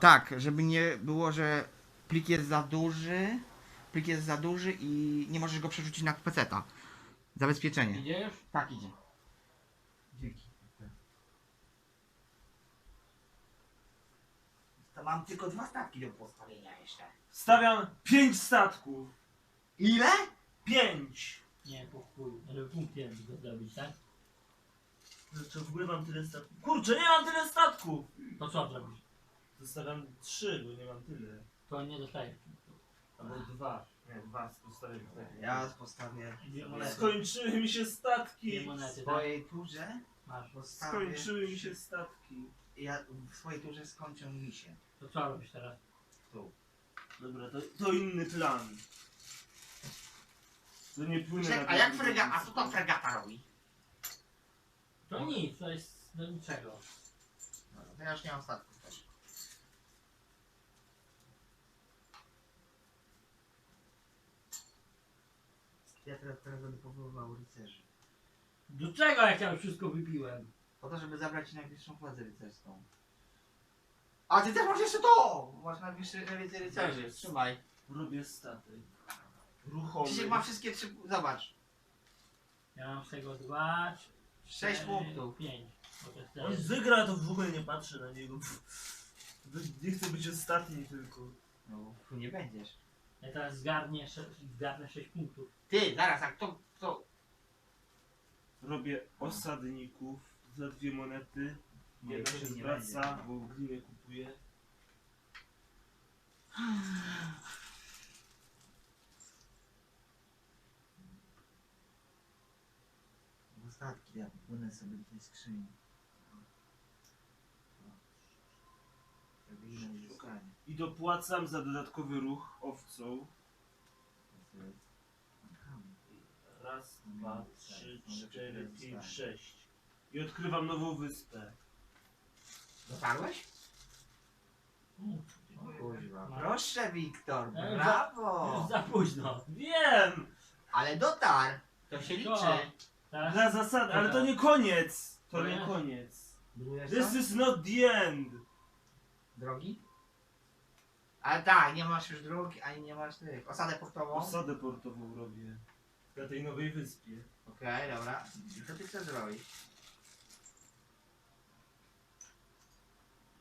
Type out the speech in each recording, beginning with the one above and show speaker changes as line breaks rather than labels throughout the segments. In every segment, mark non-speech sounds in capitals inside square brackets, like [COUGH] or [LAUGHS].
Tak, żeby nie było, że plik jest za duży, plik jest za duży i nie możesz go przerzucić na peceta. Zabezpieczenie.
Idzie już?
Tak idzie.
Dzięki.
To mam tylko dwa statki do postawienia jeszcze.
Stawiam pięć statków.
Ile?
Pięć.
Nie, po chuj. Ale punkty go zrobić, tak?
Znaczy w ogóle mam tyle statków. Kurczę, nie mam tyle statków.
To co zrobisz?
Zostawiam trzy, bo nie mam tyle.
To nie punktów.
Albo dwa. Nie, dwa zostawiam.
Ja postawię
Dwie monety.
Skończyły mi się
Dwie
statki.
w
monety, tak?
swojej turze.
Masz.
Postawię,
Skończyły mi się statki.
ja w swojej turze skończą mi się.
To co robisz teraz?
Tu.
Dobra, to, to inny plan. To nie płynę
Czek,
na
a jak
wielki
frega, a co to fregata robi?
To nic, to jest do niczego.
Dobra, to ja już nie mam statków Ja teraz, teraz będę powoływał rycerzy.
Do czego jak ja już wszystko wypiłem?
Po to, żeby zabrać ci najbliższą władzę rycerską. A ty też masz jeszcze to! Masz najbliższy najwięcej rycerzy.
Tak.
Trzymaj.
Robię statek. Ruchomy.
Krzysiek ma wszystkie trzy... Zobacz.
Ja mam z tego dwa,
Sześć
cztery,
punktów.
Pięć. Bo to jest
On
teraz-
wygra, to w ogóle nie patrzę na niego. Nie chcę być ostatni tylko.
No, tu nie będziesz.
Ja teraz zgarnię, sze- zgarnę 6 punktów.
Ty, zaraz, a kto... kto...
Robię osadników za dwie monety.
No,
Jedna
to
się
nie
zwraca,
będzie.
bo glinę kupuję.
Ostatki, ja płynę sobie do tej skrzyni. Żeby inne nie zostanie.
I dopłacam za dodatkowy ruch owcą. Raz, dwa, trzy, cztery, pięć, sześć. I odkrywam nową wyspę.
Dotarłeś? Proszę, Wiktor,
E,
brawo!
Już za późno.
Wiem!
Ale dotarł! To się liczy.
Teraz
Dla zasady, ale to nie koniec! To nie
Nie.
koniec. This
to?
is not the end!
Drogi? Ale tak, nie masz już drogi, ani nie masz tych. Osadę portową?
Osadę portową robię. Na tej nowej wyspie.
Okej, dobra. I co ty chcesz zrobić?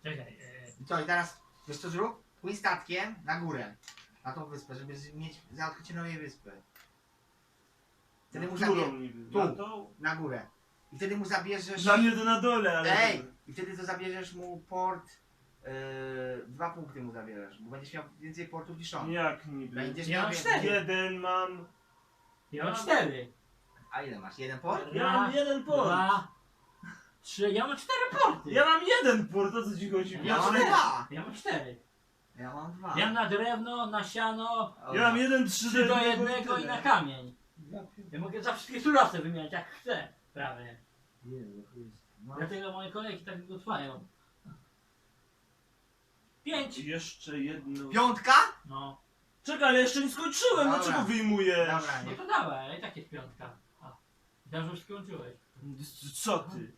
Czekaj, e,
I co, i teraz, wiesz co zrób? Płyń statkiem na górę. Na tą wyspę, żeby z- mieć za odkrycie nowej wyspy. Wtedy mu
Którą
zabie...
niby?
Tu.
Na tą?
Na górę. I wtedy mu zabierzesz...
Dla mnie to na dole, ale...
Ej! I wtedy to zabierzesz mu port... Yy, dwa punkty mu zabierzesz, bo będziesz miał więcej portów niż on.
Jak niby?
Będziesz
Ja
miał
mam
więcej.
cztery.
Jeden mam...
ja mam cztery.
A ile masz? Jeden port?
Ja mam jeden port!
Dwa, trzy, ja mam cztery porty.
Ja mam jeden port, o co ci chodzi?
Ja
Ja
mam
cztery.
dwa!
Ja mam cztery.
Ja mam dwa.
Ja na drewno, na siano,
Ja mam jeden trzy
trzy do
jednego
i na kamień. Ja mogę za wszystkie surowce wymieniać jak chcę. Prawie.
Jezu Chryste. No.
Dlatego moje kolejki tak go trwają. Pięć.
Jeszcze jedno...
Piątka?
No.
Czekaj, ale jeszcze nie skończyłem,
Dobra.
dlaczego wyjmujesz?
Dobra,
No
nie.
to dawaj, i tak jest piątka. A. Ja już skończyłeś.
Co ty?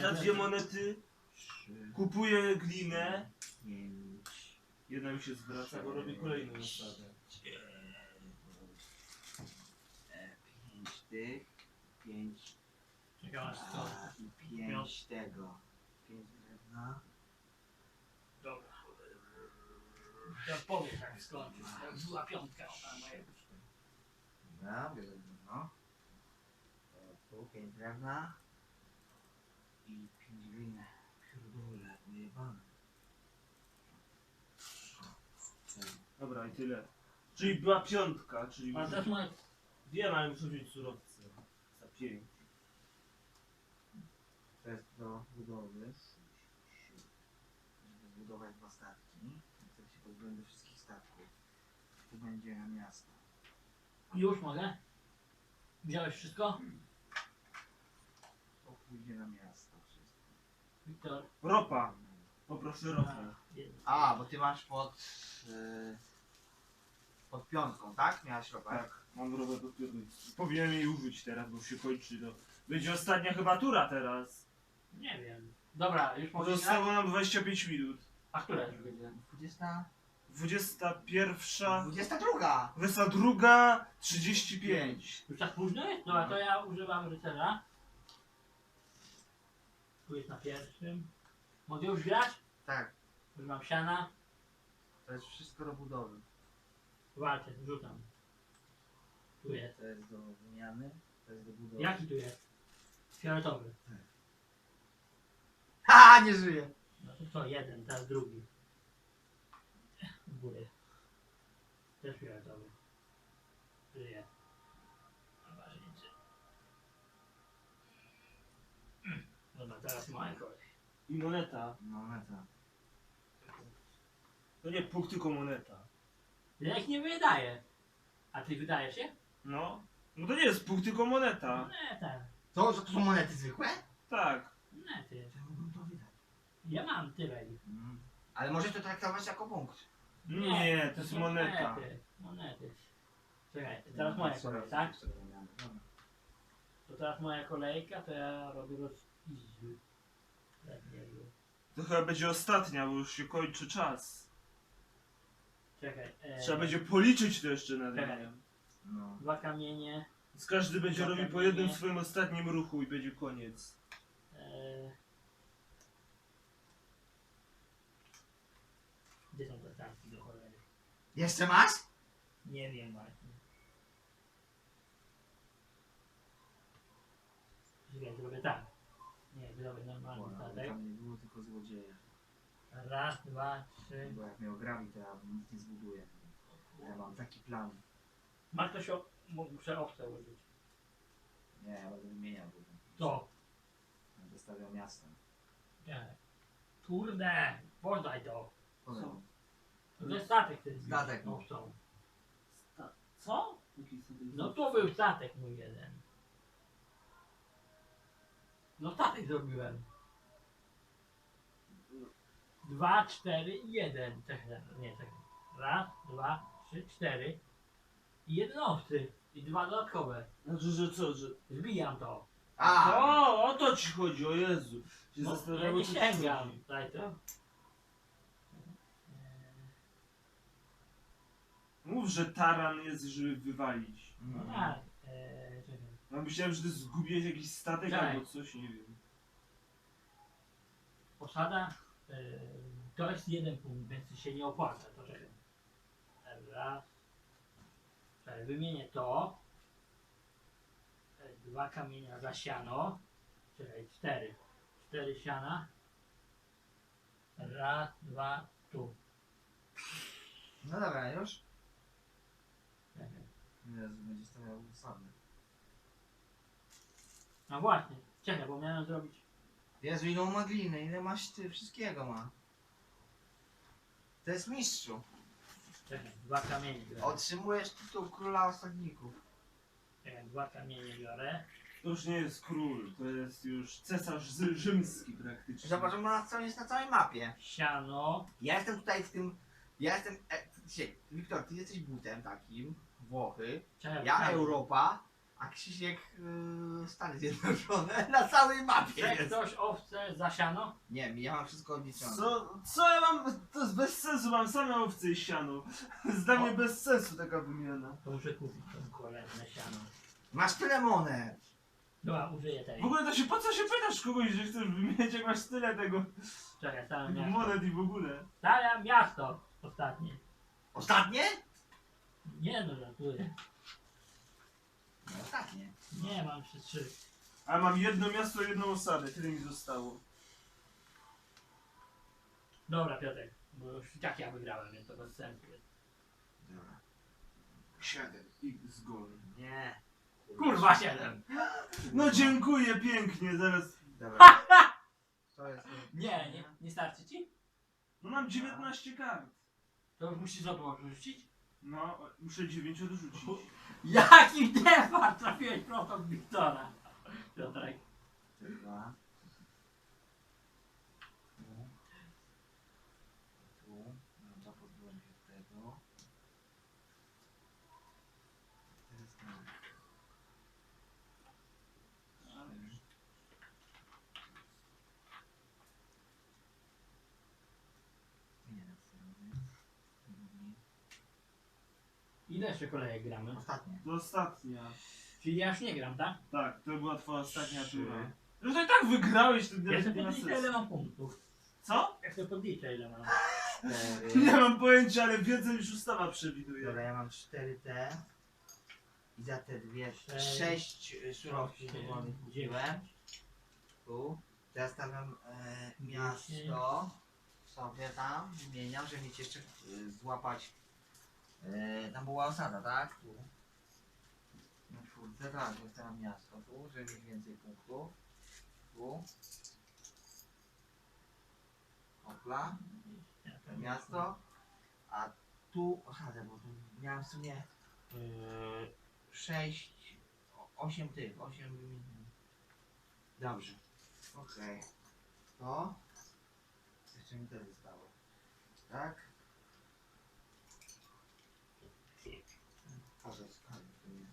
Za dwie monety
Trzy,
kupuję glinę.
pięć,
Jedna mi się zwraca, bo robię kolejną osadę.
e, pięć tych, pięć
Czekaj, aż
i pięć tego. Pięć drewna.
Dobra. Ja powiem jak skończysz. Jak była piątka,
Dobra, biorę drewno. Tu pięć drewna. I pięć gliny. Pierdolę. Cztery.
Dobra, i tyle. Czyli była piątka, czyli...
A też moje...
Wiem, ale muszę wziąć surowce. Za pięć.
To jest do budowy. Żeby zbudować dwa pozbędę wszystkich statków. Tu będzie miasto.
Już mogę? Wziąłeś wszystko?
To pójdzie na miasto wszystko.
Wiktor.
Ropa. Poproszę ropę.
Jedno.
A, bo ty masz pod... Yy, pod piątką, tak? Miałeś ropę?
Tak, mam ropę pod piątką. Powinienem jej użyć teraz, bo się kończy. No. Będzie ostatnia chyba tura teraz.
Nie wiem. Dobra, już mogę grać?
Pozostało nam 25 minut.
A która już godzina?
20...
21,
22!
22, 35.
Już tak późno jest? Dobra, to ja używam rycerza. Tu jest na pierwszym. Mogę już grać?
Tak,
Używam siana.
to jest wszystko do budowy.
Walczę, rzucam. Tu jest.
To jest do wymiany, to jest do budowy.
Jaki tu jest? Fioletowy. [LAUGHS]
Ha, nie żyje!
No to co, jeden, teraz drugi. W górę. Też fioletowy. Żyje. Barbarzyńcy. Dobra, teraz moja kolej.
I moneta.
No, meta.
To nie punkt, tylko moneta.
Ja ich nie wydaję. A ty wydajesz się?
No. No to nie jest punkt, tylko moneta.
Nie, tak.
To, że to są monety zwykłe?
Tak.
Nie, ty.
Ja mógłbym to wydać.
Ja mam tyle ich.
Mm. Ale możesz to traktować jako punkt.
Nie, to jest
są
moneta.
Monety. monety. Czekaj, teraz moja kolej, tak? To teraz moja kolejka, to ja robię rozpizzy. Tak.
To chyba będzie ostatnia, bo już się kończy czas.
Czekaj. E,
Trzeba będzie policzyć to jeszcze na
Czekaj.
nim.
No.
Dwa kamienie.
Więc każdy będzie robił po jednym swoim ostatnim ruchu i będzie koniec.
E, gdzie są te kartki do cholery?
Jeszcze masz?
Nie wiem właśnie. Czekaj, zrobię tak. Nie, zrobię normalny statek.
Tam nie było tylko złodzieja.
Raz, dwa, trzy.
Bo jak miał grawi, to ja nic nie zbuduję. Ja mam taki plan.
Ma ktoś o... mu- Muszę owce użyć.
Nie, ja będę wymieniał dużo.
Co?
Będę stawiał miasto.
Nie. Kurde, podaj to.
Co?
To jest statek ten.
Statek.
Owcą.
Co? Jaki sobie
No to był statek mój jeden. No statek zrobiłem. Dwa, cztery i jeden. Czekaj, nie, czekaj. Raz, dwa, trzy, cztery. I jeden owcy. I dwa dodatkowe.
Znaczy, że co, że...
Zbijam to.
A!
O, o to ci chodzi, o Jezu. Się
No, ja nie
o co ci
sięgam.
chodzi.
Daj to.
Mów, że taran jest, żeby wywalić.
No tak. Eee, czekaj.
Ja myślałem, że ty zgubiłeś jakiś statek
Tak.
albo coś, nie wiem.
Posada e, to jest jeden punkt, więc się nie opłaca. To czekaj. Raz. Czekaj, wymienię to. E, Dwa kamienia za siano. Czekaj, cztery. Cztery siana. Raz, dwa, tu.
No dobra, już? Jezu, będzie stawiał usady.
No właśnie, czekaj, bo miałem zrobić.
Jezu, ile on ma gliny, ile masz ty, wszystkiego ma. To jest mistrzu.
Czekaj, dwa kamienie biorę.
Otrzymujesz tytuł króla osadników.
Czekaj, dwa kamienie biorę.
To już nie jest król, to jest już cesarz z- rzymski praktycznie.
Zobacz, on ma co jest na całej mapie.
Siano.
Ja jestem tutaj w tym. Ja jestem. E, dzisiaj, Wiktor, ty jesteś butem takim. Włochy. Ja. Europa. A Krzysiek yy, Stany Zjednoczone [LAUGHS] na całej mapie
Chce
jest.
ktoś owce za siano?
Nie, ja mam wszystko odliczone.
Co, co ja mam? To jest bez sensu, mam same owce i siano. [LAUGHS] Jest dla mnie
O.
bez sensu taka wymiana.
To muszę kupić tą cholerne siano.
Masz tyle monet.
Dobra, użyję tej.
W ogóle to się, po co się pytasz kogoś, że chcesz wymieniać, jak masz tyle tego
Czekaj, miasto.
monet i w ogóle.
Stawiam miasto ostatnie.
Ostatnie?
Nie no, żartuję.
No, ostatnie.
Nie, mam trzy, trzy.
A mam jedno miasto, jedną osadę, tyle mi zostało.
Dobra, Piotrek, bo już i tak ja wygrałem, więc to bez sensu jest.
Dobra.
7 x gol.
Nie.
Kurwa, siedem!
No dziękuję pięknie, zaraz.
Dobra. To jest.
Nie, nie, nie starczy ci?
No mam 19 kart.
To już musisz znowu odrzucić?
No, muszę 9 odrzucić.
Jaki defar! Trafiłeś prosto w Wiktora. Piotrek.
Dwa. Tu. Tu. No to pozbyłem się tego. Teraz tak. Trzy.
Ile jeszcze kolejek gramy?
Ostatnie.
To ostatnia.
Czyli ja już nie gram, tak?
Tak, to była twoja ostatnia
Trzy.
tura. No to i tak wygrałeś ten
Ja sobie
nie
podliczę ile mam punktów.
Co?
Ja sobie podliczę ile mam.
Cztery. [LAUGHS]
Nie mam pojęcia, ale wiedzę już ustawa przewiduje.
Dobra, ja mam 4 te. I za te dwie,
Cztery.
sześć y, surowców
Osiem,
wolnych kupiłem. Tu. Teraz stawiam e, miasto sobie tam, wymieniam, żeby mieć jeszcze y, złapać. E, tam była osada, tak? Tu. Na czwórce, tak, zostawiam miasto tu, żeby mieć więcej punktów. Tu. Opla. miasto, a tu osadę, bo tu miałem w sumie yy, 6, 8 tych, 8 wymieniłem. Dobrze, okej. To jeszcze mi to zostało. Tak? Parę skali to nie.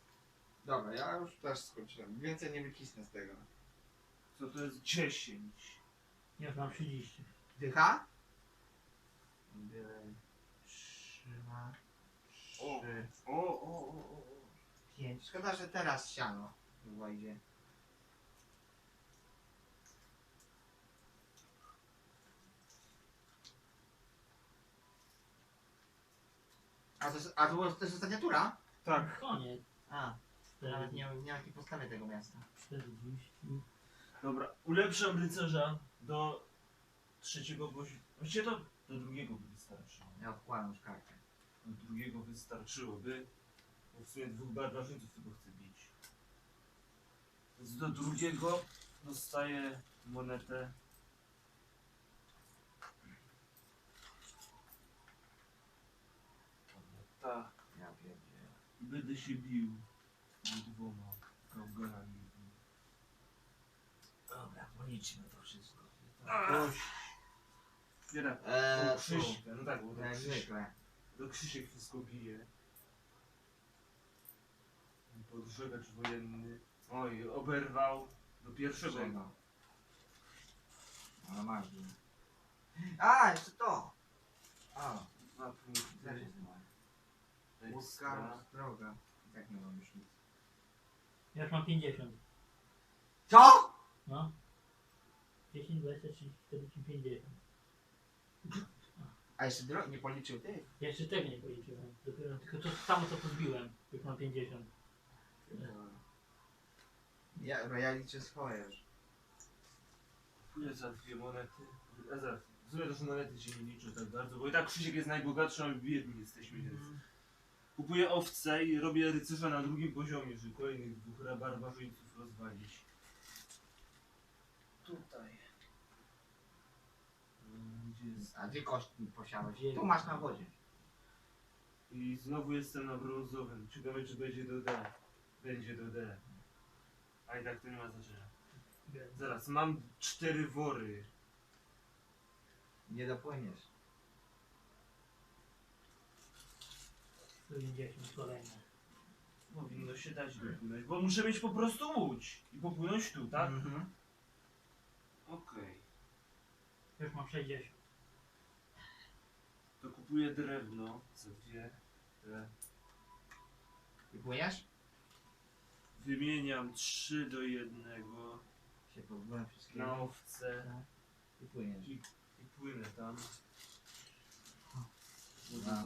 Dobra, ja już też skończyłem. Więcej nie wycisnę z tego.
Co to jest 10?
Ja już mam 30.
Dycha? Biorę trzyma,
O.
trzy,
O, o, o, o. o.
pięć. Szkoda, że teraz siano idzie. A to, jest- a to była też ostatnia tura?
Tak.
Koniec.
A, nawet nie, nie jakiej podstawy tego miasta.
40.
Dobra, ulepszam rycerza do trzeciego poziomu. Właściwie to do drugiego by wystarczyło.
Ja odkładam już kartę.
Do drugiego wystarczyłoby. Bo w sumie dwóch barbarzyńców tylko chcę bić. Więc do drugiego dostaję monetę. Moneta.
Ja.
I będę się bił dwoma gałganami.
Dobra, policzmy to wszystko.
Kość. Zbiera.
Eee,
do Krzyśka. No tak, bo
tu,
do
jak
Krzyśka.
zwykle.
Do Krzysiek wszystko bije. Podżegacz wojenny. Oj, oberwał do pierwszego.
Czego? Ale masz dużo. A, jeszcze to! O,
Dwa
też
punkty.
jest moje. Łódka, droga. I tak nie mam już nic.
Ja już mam 50.
Co?
No. 10, 20, 30, 40, 50.
A jeszcze dro... nie policzył ty?
Ja jeszcze tego nie policzyłem. Dopiero tylko to samo co podbiłem. Już mam 50.
Ja, no ja liczę swoje już.
Kupuję za dwie monety. A zaraz, w sumie to są monety się nie liczą tak bardzo, bo i tak Krzysiek jest najbogatszy, a my biedni jesteśmy, więc... Kupuję owce i robię rycerza na drugim poziomie, żeby kolejnych dwóch barbarzyńców rozwalić. Tutaj. Mm, Gdzie jest?
A dwie kości posiadać. Tu masz na wodzie.
I znowu jestem na brązowym. Ciekawe czy będzie do D. Będzie do D. A i tak to nie ma znaczenia. Zaraz, mam cztery wory.
Nie dopłyniesz.
50 kolejne.
Powinno się dać dopłynąć, bo muszę mieć po prostu łódź i popłynąć tu, tak?
Mhm.
Okej.
Już mam 60.
To kupuję drewno za dwie. Te.
I płyniesz?
Wymieniam trzy do jednego
Się pozbyłem
na
wszystkiego.
owce
I płyniesz.
i, i płynę tam.
Dwa.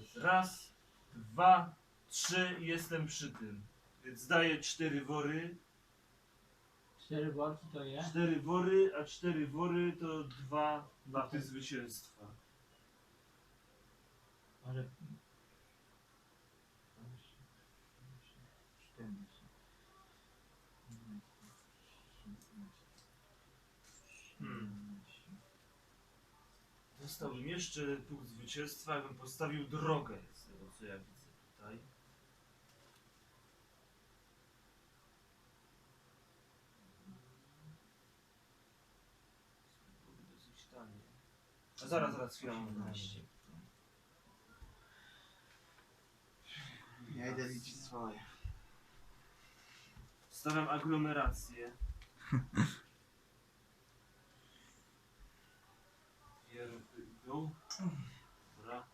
Cztery,
Raz, dwa, trzy i jestem przy tym. Więc daję cztery wory.
4 worki to jest.
Cztery wory, a cztery wory to dwa daty zwycięstwa.
Może
Zostałbym jeszcze punkt zwycięstwa, jakbym postawił drogę, z tego co ja widzę tutaj. Dosyć tanie. A zaraz, zaraz, chwilę. mam na
Osiemnaście. Ja idę liczyć swoje.
Stawiam aglomerację. [LAUGHS] Dobra.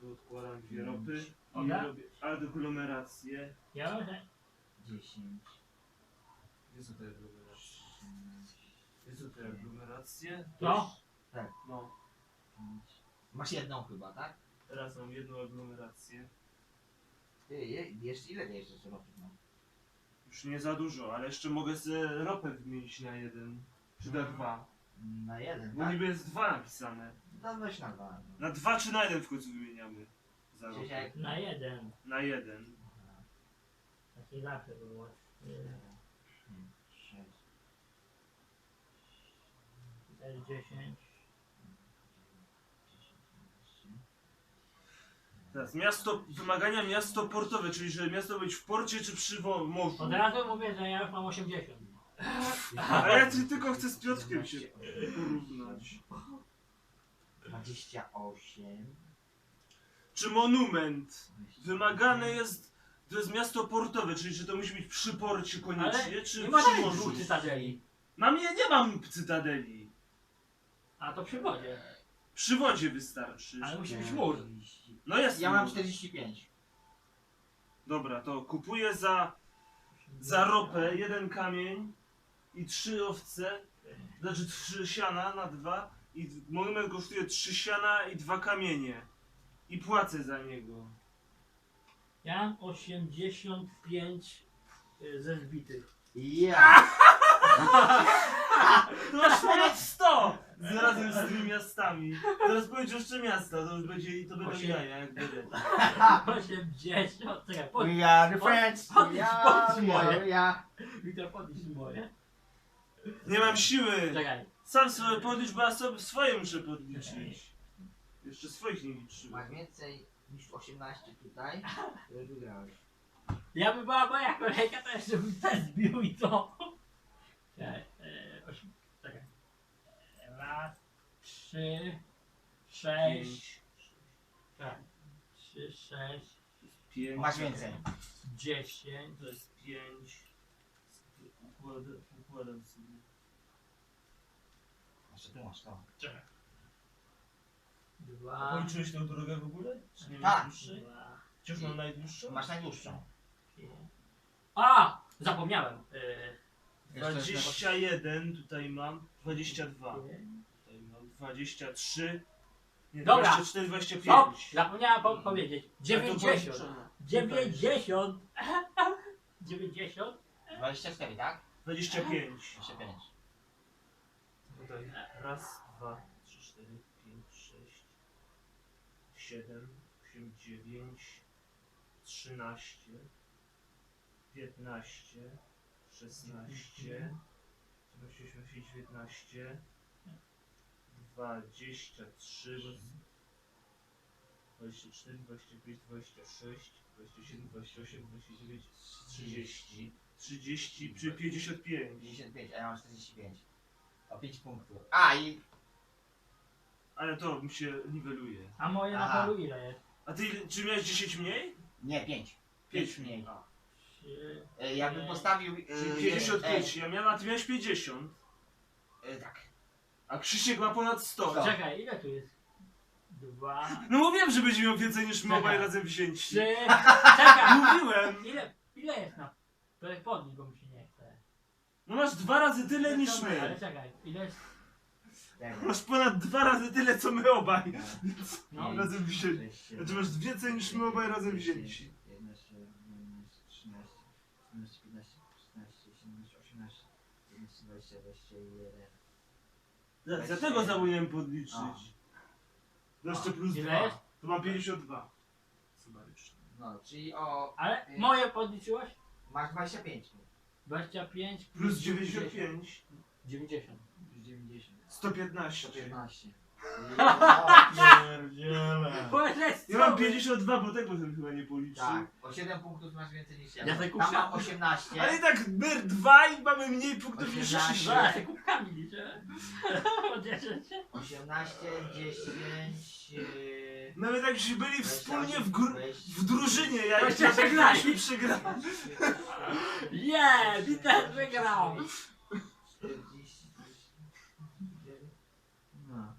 Tu odkładam dwie ropy i
Dobra.
robię aglomerację.
Ja może...
10,
Gdzie są te aglomeracje? Gdzie są te aglomeracje? No,
5. Masz jedną chyba, tak?
teraz mam jedną aglomerację.
Ty, je, jeszcze ile wiesz, że robisz? No?
Już nie za dużo, ale jeszcze mogę sobie ropę wymienić na jeden. Czy na
Mhm.
dwa.
Na jeden,
Bo
tak?
niby jest dwa napisane.
No weź na dwa. No.
Na dwa czy na jeden w końcu wymieniamy? Za ropę.
Dzisiaj-
Na jeden.
Na jeden.
Taki zawsze było.
Sześć.
Też 10.
Teraz miasto, wymagania miasto portowe, czyli że miasto być w porcie czy przy wo- morzu.
Od razu mówię, że ja już mam 80.
A ja ci tylko chcę z Piotrkiem się porównać.
28.
Czy monument wymagane jest, to jest miasto portowe, czyli czy to musi być przy porcie koniecznie,
Ale
czy
nie ma
przy morzu?
dwóch cytadeli.
Mam nie, nie mam cytadeli.
A to przy wodzie.
Przy wodzie wystarczy.
Ale musi być mur.
No jest.
Ja mam
mur.
45.
Dobra, to kupuję za, za ropę jeden kamień i trzy owce, znaczy trzy siana na dwa i monument kosztuje trzy siana i dwa kamienie. I płacę za niego.
Ja mam 85 y, ze zbitych.
Ja!
To masz ponad 100! Z razem z tymi miastami. Teraz powiedz jeszcze miasta, to już będzie i to będą
Osiem.
jaja, jak będę.
80, czekaj, pod,
We are the friends!
Pod-
We are,
pod-
we are, we are.
Wiktor, podnieś moje.
Nie mam siły!
Czekaj,
Sam sobie podlicz, bo ja sobie swoje muszę podliczyć. Jeszcze swoich nie liczyłem.
Masz więcej niż 18 tutaj, to już wygrałeś.
ja by była moja kolejka, to jeszcze bym też zbił i to. Czekaj, e, osiem, czekaj. Raz, trzy, sześć, tak, trzy, sześć,
Pięć.
Masz więcej.
dziesięć,
To jest pięć. Układam sobie.
Ty masz
czekaj.
A
Dwa,
policzyłeś tę drogę w ogóle? Czy nie
Tak.
dwa,
Wciąż mam najdłuższą?
Masz najdłuższą.
pięć. A! Zapomniałem. E,
Jeszcze jest
21 tutaj mam, 22.
pięć.
Tutaj mam 23. Nie,
Dobra.
24, 25.
Stop! Zapomniałem po powiedzieć.
A to
90.
policzone.
90. 90.
24, tak?
25.
25.
Tutaj raz, dwa, trzy, cztery, pięć, sześć, siedem, osiem, dziewięć, trzynaście, piętnaście, szesnaście, siedemnaście, osiemnaście, dziewiętnaście, dwadzieścia trzy, dwadzieścia cztery, dwadzieścia pięć, dwadzieścia sześć, dwadzieścia siedem, dwadzieścia osiem, dwadzieścia dziewięć, trzydzieści, trzydzieści, przy pięćdziesiąt pięć.
55, a ja mam 45. O 5 punktów. A i
Ale to mi się niweluje.
A moje na
Aha.
polu ile jest?
A ty ile- czy miałeś 10 mniej?
nie, 5. 5 mniej.
A,
Trzy.
E, jakbym postawił. e,
czyli 55. Ja miałem, a ty miałeś 50.
E, e, tak.
A Krzysiek ma ponad 100.
Co?
Czekaj, ile tu jest? Dwa.
No mówiłem, że będzie miał więcej niż my
Czekaj.
obaj razem wzięci.
Trzy. Czekaj! [LAUGHS]
Mówiłem.
Ile, ile jest na. To jest podnieść, bo mi się nie chce.
No masz dwa razy tyle niż
Ale
my.
czekaj, ile jest.
Dobra.
Masz ponad dwa razy tyle co my obaj.
No.
Razem wzięci. Znaczy masz więcej niż my obaj razem wzięci.
11, 12, 13, 14, 15, 16, 17, 18, 19, 20, 21.
Ja tego zapomniałem podliczyć. To jeszcze plus
Ile
2.
jest?
To mam 52. Sumaryczne.
No, czyli o.
Ale moje podliczyłeś?
Masz 25.
25
Plus 95.
90.
Plus 90.
115.
115.
Powiedz,
Ja mam 52, bo tego bym chyba nie policzył.
Tak, o 7 punktów masz więcej niż ja.
Ja sobie
Tam mam 18.
Ale i tak my dwa i mamy mniej punktów niż
18.
Krzysiek.
Zaraz te kubkami liczę. O 10.
18, 10. Yy,
Nawet jakśmy byli
28,
wspólnie w, gr-
20,
w drużynie, ja
Weźcie
i
przegrali.
myśmy przegrali. [LAUGHS]
Nie, Peter wygrał.
40. No.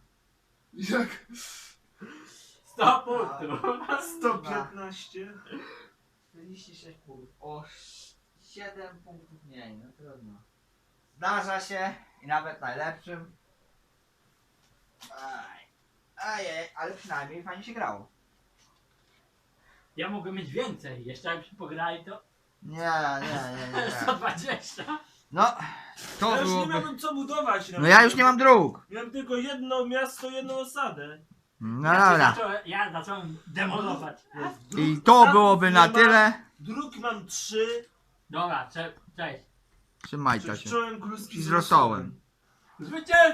Jak
100 punktów.
115?
46 punktów. O 7 punktów mniej, no trudno. Zdarza się i nawet najlepszym. Aj. Ajej, ale przynajmniej fajnie się grało.
Ja mogę mieć więcej. Jeszcze jakbyśmy pograli to
Nie, nie, nie, nie. [LAUGHS] nie.
120.
No, to
Ja już nie
byłoby...
miałem co budować.
No ja już nie mam dróg.
Miałem tylko jedno miasto, jedną osadę.
No
ja,
dobra.
zacząłem, ja zacząłem demolować.
I to byłoby na
ma.
tyle.
Dróg mam trzy.
Dobra, cze- cześć.
Trzymajcie się.
czołem kluski
Z rosołem.
Zwycięstwo!